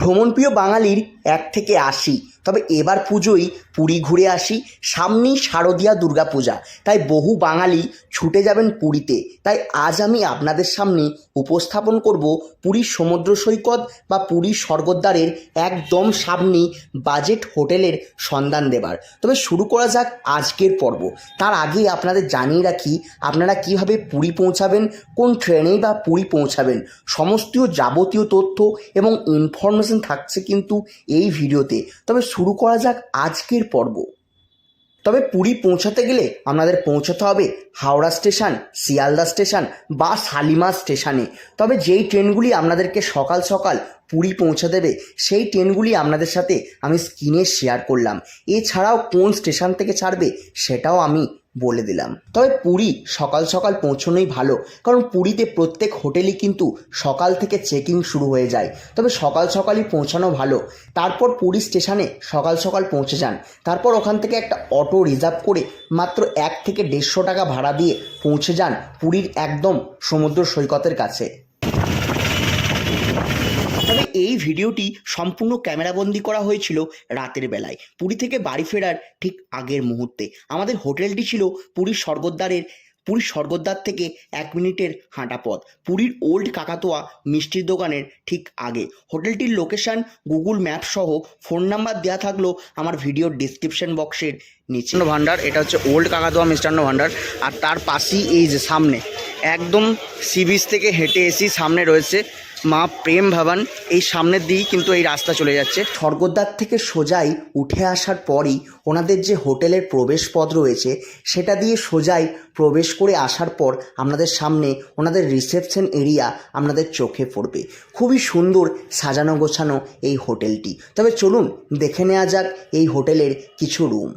ভ্রমণপ্রিয় বাঙালির এক থেকে আশি। তবে এবার পুজোয় পুরী ঘুরে আসি। সামনেই শারদীয়া দুর্গাপূজা। তাই বহু বাঙালি ছুটে যাবেন পুরীতে। তাই আজ আমি আপনাদের সামনে উপস্থাপন করব পুরীর সমুদ্র সৈকত বা পুরীর স্বর্গদ্বারের একদম সামনেই বাজেট হোটেলের সন্ধান দেবার। তবে শুরু করা যাক আজকের পর্ব। তার আগে আপনাদের জানিয়ে রাখি, আপনারা কীভাবে পুরী পৌঁছাবেন, কোন ট্রেনেই বা পুরী পৌঁছাবেন, সমস্ত যাবতীয় তথ্য এবং ইনফরমেশন থাকছে কিন্তু এই ভিডিওতে। তবে শুরু করা যাক আজকের পর্ব। তবে পুরী পৌঁছাতে গেলে আপনাদের পৌঁছাতে হবে হাওড়া স্টেশন, শিয়ালদা স্টেশন বা শালিমা স্টেশনে। তবে যেই ট্রেনগুলি আপনাদেরকে সকাল সকাল পুরী পৌঁছে দেবে, সেই ট্রেনগুলি আপনাদের সাথে আমি স্ক্রিনে শেয়ার করলাম। এছাড়াও কোন স্টেশন থেকে ছাড়বে সেটাও আমি বলে দিলাম। তবে পুরী সকাল সকাল পৌঁছনোই ভালো, কারণ পুরীতে প্রত্যেক হোটেলই কিন্তু সকাল থেকে চেকিং শুরু হয়ে যায়। তবে সকাল সকালই পৌঁছানো ভালো। তারপর পুরী স্টেশনে সকাল সকাল পৌঁছে যান। তারপর ওখান থেকে একটা অটো রিজার্ভ করে মাত্র এক থেকে দেড়শো টাকা ভাড়া দিয়ে পৌঁছে যান পুরীর একদম সমুদ্র সৈকতের কাছে। তবে এই ভিডিওটি সম্পূর্ণ ক্যামেরাবন্দি করা হয়েছিল রাতের বেলায়। পুরী থেকে বাড়ি ফেরার ঠিক আগের মুহূর্তে। আমাদের হোটেলটি ছিল পুরীর স্বর্গদ্বারের, পুরীর স্বর্গদ্বার থেকে এক মিনিটের হাঁটা পথ। পুরীর ওল্ড কাকাতোয়া মিষ্টির দোকানের ঠিক আগে। হোটেলটির লোকেশন গুগল ম্যাপ সহ ফোন নাম্বার দেওয়া থাকল আমার ভিডিওর ডিসক্রিপশন বক্সের নিচে। ভান্ডার এটা হচ্ছে ওল্ড কাকাতোয়া মিষ্টান্ন ভান্ডার আর তার পাশেই এই যে সামনে, একদম সি বিচ থেকে হেঁটে এসি সামনে রয়েছে মা প্রেম ভবন, এই সামনের দিকেই কিন্তু এই রাস্তা চলে যাচ্ছে। স্বর্গদ্বার থেকে সোজাই উঠে আসার পরই ওনাদের যে হোটেলের প্রবেশ পথ রয়েছে, সেটা দিয়ে সোজাই প্রবেশ করে আসার পর আপনাদের সামনে ওনাদের রিসেপশন এরিয়া আপনাদের চোখে পড়বে। খুবই সুন্দর সাজানো গোছানো এই হোটেলটি। তবে চলুন, দেখে নেওয়া যাক এই হোটেলের কিছু রুম।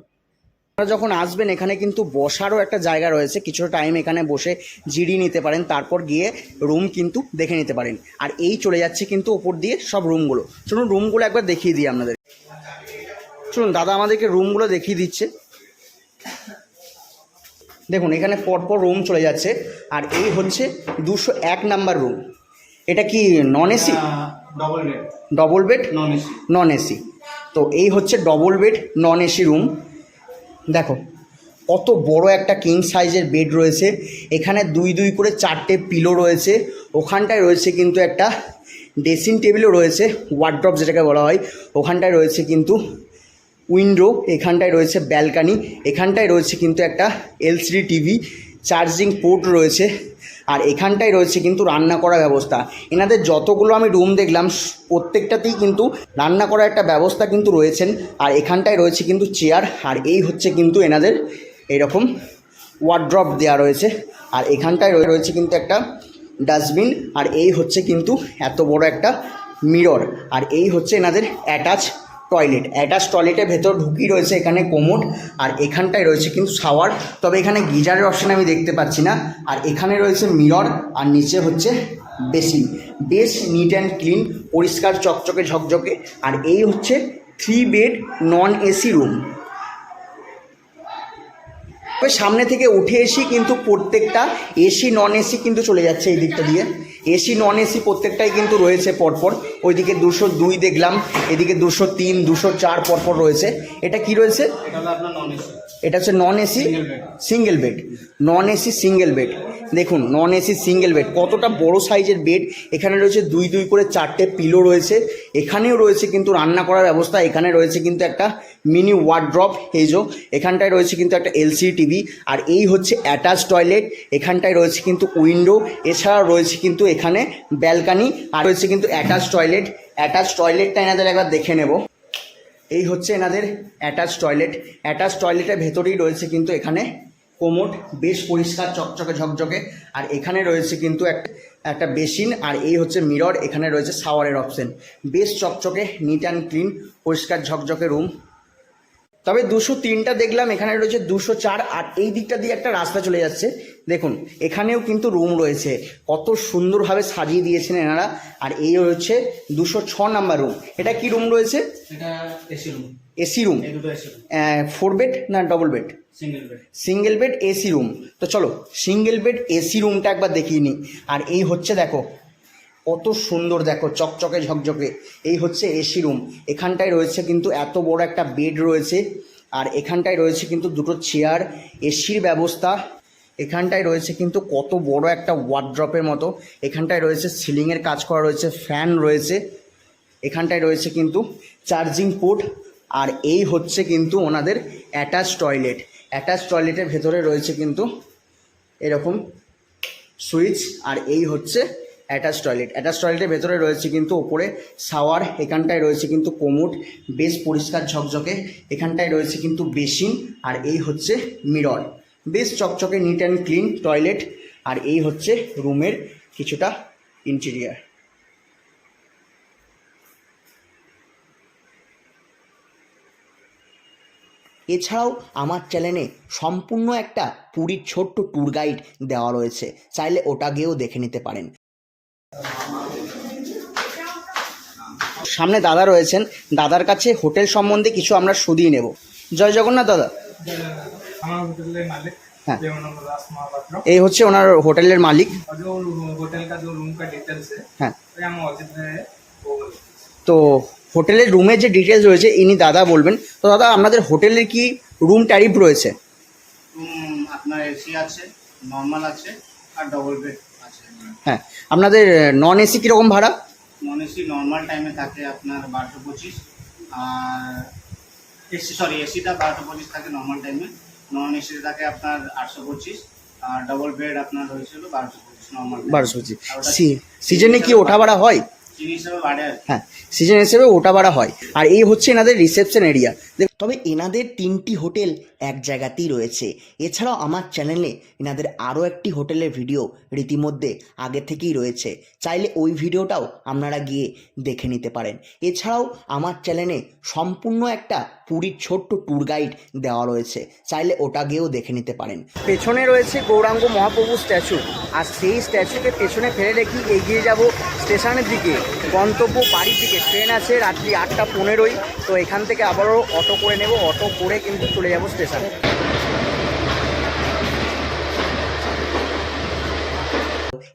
আপনারা যখন আসবেন এখানে কিন্তু বসারও একটা জায়গা রয়েছে। কিছুটা টাইম এখানে বসে জিরিয়ে নিতে পারেন তারপর গিয়ে রুম কিন্তু দেখে নিতে পারেন। আর এই চলে যাচ্ছে কিন্তু ওপর দিয়ে সব রুমগুলো চলুন রুমগুলো একবার দেখিয়ে দিই আপনাদের। চলুন দাদা আমাদেরকে রুমগুলো দেখিয়ে দিচ্ছে। দেখুন এখানে পরপর রুম চলে যাচ্ছে। আর এই হচ্ছে দুশো এক নাম্বার রুম এটা কি non AC double bed double bed non AC non AC তো এই হচ্ছে double bed non AC room দেখো, কত বড় একটা কিং সাইজের বেড রয়েছে। এখানে দুই দুই করে চারটে পিলো রয়েছে। ওখানটায় রয়েছে কিন্তু একটা ড্রেসিং টেবিলও রয়েছে ওয়ার্ড্রপ যেটাকে বলা হয়। ওখানটায় রয়েছে কিন্তু উইন্ডো এখানটায় রয়েছে ব্যালকানি এখানটায় রয়েছে কিন্তু একটা এলসিডি টিভি চার্জিং পোর্ট রয়েছে। আর এখানটায় রয়েছে কিন্তু রান্না করার ব্যবস্থা। এনাদের যতগুলো আমি রুম দেখলাম, প্রত্যেকটাতেই কিন্তু রান্না করার একটা ব্যবস্থা কিন্তু রয়েছেন। আর এখানটায় রয়েছে কিন্তু চেয়ার আর এই হচ্ছে কিন্তু এনাদের এরকম ওয়ার্ড্রপ দেওয়া রয়েছে। আর এখানটায় রয়ে- রয়েছে কিন্তু একটা ডাস্টবিন আর এই হচ্ছে কিন্তু এত বড় একটা মিরর আর এই হচ্ছে এনাদের অ্যাটাচ টয়লেট অ্যাটাচ টয়লেটের ভেতর ঢুকি রয়েছে এখানে কোমোড, আর এখানটায় রয়েছে কিন্তু শাওয়ার তবে এখানে গিজারের অপশান আমি দেখতে পাচ্ছি না। আর এখানে রয়েছে মিরর আর নিচে হচ্ছে বেসিন বেশ নিট অ্যান্ড ক্লিন পরিষ্কার চকচকে ঝকঝকে। আর এই হচ্ছে three bed non AC room তবে সামনে থেকে উঠে এসি কিন্তু প্রত্যেকটা এসি নন এসি কিন্তু চলে যাচ্ছে এই দিকটা দিয়ে। এসি নন এসি প্রত্যেকটাই কিন্তু রয়েছে পরপর। ওইদিকে দুশো দুই দেখলাম, এদিকে দুশো তিন, দুশো চার পরপর রয়েছে। এটা কি রয়েছে? এটা হচ্ছে non AC single bed non AC single bed দেখুন নন এসি সিঙ্গেল বেড কতটা বড় সাইজের বেড এখানে রয়েছে দুই দুই করে চারটে পিলো রয়েছে। এখানেও রয়েছে কিন্তু রান্না করার ব্যবস্থা। এখানে রয়েছে কিন্তু একটা মিনি ওয়ার্ড্রপ হেজো। এখানটায় রয়েছে কিন্তু একটা এলসি টিভি আর এই হচ্ছে অ্যাটাচ টয়লেট এখানটায় রয়েছে কিন্তু উইন্ডো এছাড়া রয়েছে কিন্তু এখানে ব্যালকানি আর রয়েছে কিন্তু অ্যাটাচ টয়লেট অ্যাটাচ টয়লেটটা এনাদের একবার দেখে নেব। এই হচ্ছে এনাদের অ্যাটাচ টয়লেট অ্যাটাচ টয়লেটের ভেতরেই রয়েছে কিন্তু এখানে কোমোট, বেশ পরিষ্কার, চকচকে, ঝকঝকে। আর এখানে রয়েছে কিন্তু একটা একটা বেসিন আর এই হচ্ছে মিরর, এখানে রয়েছে শাওয়ারের অপশন বেশ চকচকে নিট অ্যান্ড ক্লিন পরিষ্কার, ঝকঝকে রুম তবে দুশো তিনটা দেখলাম এখানে রয়েছে দুশো চার আর এই দিকটা দিয়ে একটা রাস্তা চলে যাচ্ছে। দেখুন এখানেও কিন্তু রুম রয়েছে। কত সুন্দরভাবে সাজিয়ে দিয়েছেন এনারা। আর এই হচ্ছে দুশো ছ নাম্বার রুম। এটা কি রুম রয়েছে? AC room. ফোর বেড না double bed single bed single bed AC room তো চলো সিঙ্গেল বেড এসি রুমটা একবার দেখিয়ে নিই। আর এই হচ্ছে দেখো কত সুন্দর দেখো, চকচকে ঝকঝকে। এই হচ্ছে এসি রুম এখানটায় রয়েছে কিন্তু এত বড় একটা বেড রয়েছে। আর এখানটায় রয়েছে কিন্তু দুটো চেয়ার এসির ব্যবস্থা। এখানটায় রয়েছে কিন্তু কত বড় একটা ওয়ার্ড্রপের মতো। এখানটায় রয়েছে সিলিংয়ের কাজ করা রয়েছে ফ্যান রয়েছে। এখানটায় রয়েছে কিন্তু চার্জিং পোর্ট আর এই হচ্ছে কিন্তু ওনাদের অ্যাটাচ টয়লেট অ্যাটাচ টয়লেটের ভেতরে রয়েছে কিন্তু এরকম সুইচ আর এই হচ্ছে অ্যাটাচ টয়লেট অ্যাটাচ টয়লেটের ভেতরে রয়েছে কিন্তু ওপরে শাওয়ার এখানটায় রয়েছে কিন্তু কোমোড বেশ পরিষ্কার ঝকঝকে, এখানটায় রয়েছে কিন্তু বেসিন আর এই হচ্ছে মিরর বেশ চকচকে নিট অ্যান্ড ক্লিন টয়লেট আর এই হচ্ছে রুমের কিছুটা ইন্টেরিয়ার এছাড়াও আমার চ্যানেলে সম্পূর্ণ একটা পুরীর ছোট্ট ট্যুর গাইড দেওয়া রয়েছে, চাইলে ওটা গিয়েও দেখে নিতে পারেন। সামনে দাদা রয়েছেন। দাদার কাছে হোটেল সম্বন্ধে কিছু আমরা শুধিয়ে নেব। জয় জগন্নাথ দাদা। হ্যাঁ। এই হচ্ছে ওনার হোটেলের মালিক। হ্যাঁ। তো হোটেলের রুমের যে ডিটেলস রয়েছে, ইনি দাদা বলবেন। তো দাদা, আপনাদের হোটেলের কি রুম ট্যারিফ রয়েছে? আপনার এসি আছে নর্মাল আছে, আর ডবল বেড হ্যাঁ আপনাদের নন এসি কীরকম ভাড়া? নন এসি নর্মাল টাইমে থাকে আপনার বারোশো পঁচিশ আর এসি সরি এসিটা বারোশো পঁচিশ থাকে নর্মাল টাইমে নন এসি থাকে আপনার আটশো পঁচিশ আর ডবল বেড আপনার হয়েছিল বারোশো পঁচিশ নর্মাল বারোশো পঁচিশ। সিজনে কি ওঠা ভাড়া হয়? বাড়ে হ্যাঁ সিজন হিসেবে ওটা ভাড়া হয়। আর এই হচ্ছে এনাদের রিসেপশন এরিয়া তবে এনাদের তিনটি হোটেল এক জায়গাতেই রয়েছে। এছাড়াও আমার চ্যানেলে এনাদের আরও একটি হোটেলের ভিডিও রীতিমধ্যে আগে থেকেই রয়েছে। চাইলে ওই ভিডিওটাও আপনারা গিয়ে দেখে নিতে পারেন। এছাড়াও আমার চ্যানেলে সম্পূর্ণ একটা পুরীর ছোট্ট ট্যুর গাইড দেওয়া রয়েছে। চাইলে ওটা গিয়েও দেখে নিতে পারেন। পেছনে রয়েছে গৌরাঙ্গ মহাপ্রভু স্ট্যাচু। আর সেই স্ট্যাচুকে পেছনে ফেলে রেখে এগিয়ে যাব স্টেশনের দিকে। গন্তব্য বাড়ি থেকে ট্রেন আছে রাত্রি আটটা পনেরোই। তো এখান থেকে আবারও অটো করে নেব। অটো করে কিন্তু চলে যাব স্টেশনে।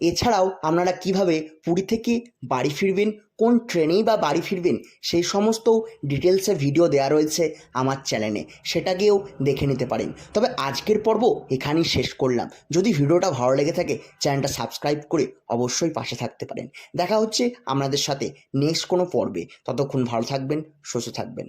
এছাড়াও আপনারা কীভাবে পুরী থেকে বাড়ি ফিরবেন, কোন ট্রেনেই বা বাড়ি ফিরবেন, সেই সমস্ত ডিটেলসে ভিডিও দেওয়া রয়েছে আমার চ্যানেলে সেটা গিয়েও দেখে নিতে পারেন। তবে আজকের পর্ব এখানেই শেষ করলাম। যদি ভিডিওটা ভালো লেগে থাকে চ্যানেলটা সাবস্ক্রাইব করে অবশ্যই পাশে থাকতে পারেন। দেখা হচ্ছে আপনাদের সাথে নেক্সট কোনো পর্বে। ততক্ষণ ভালো থাকবেন, সুস্থ থাকবেন।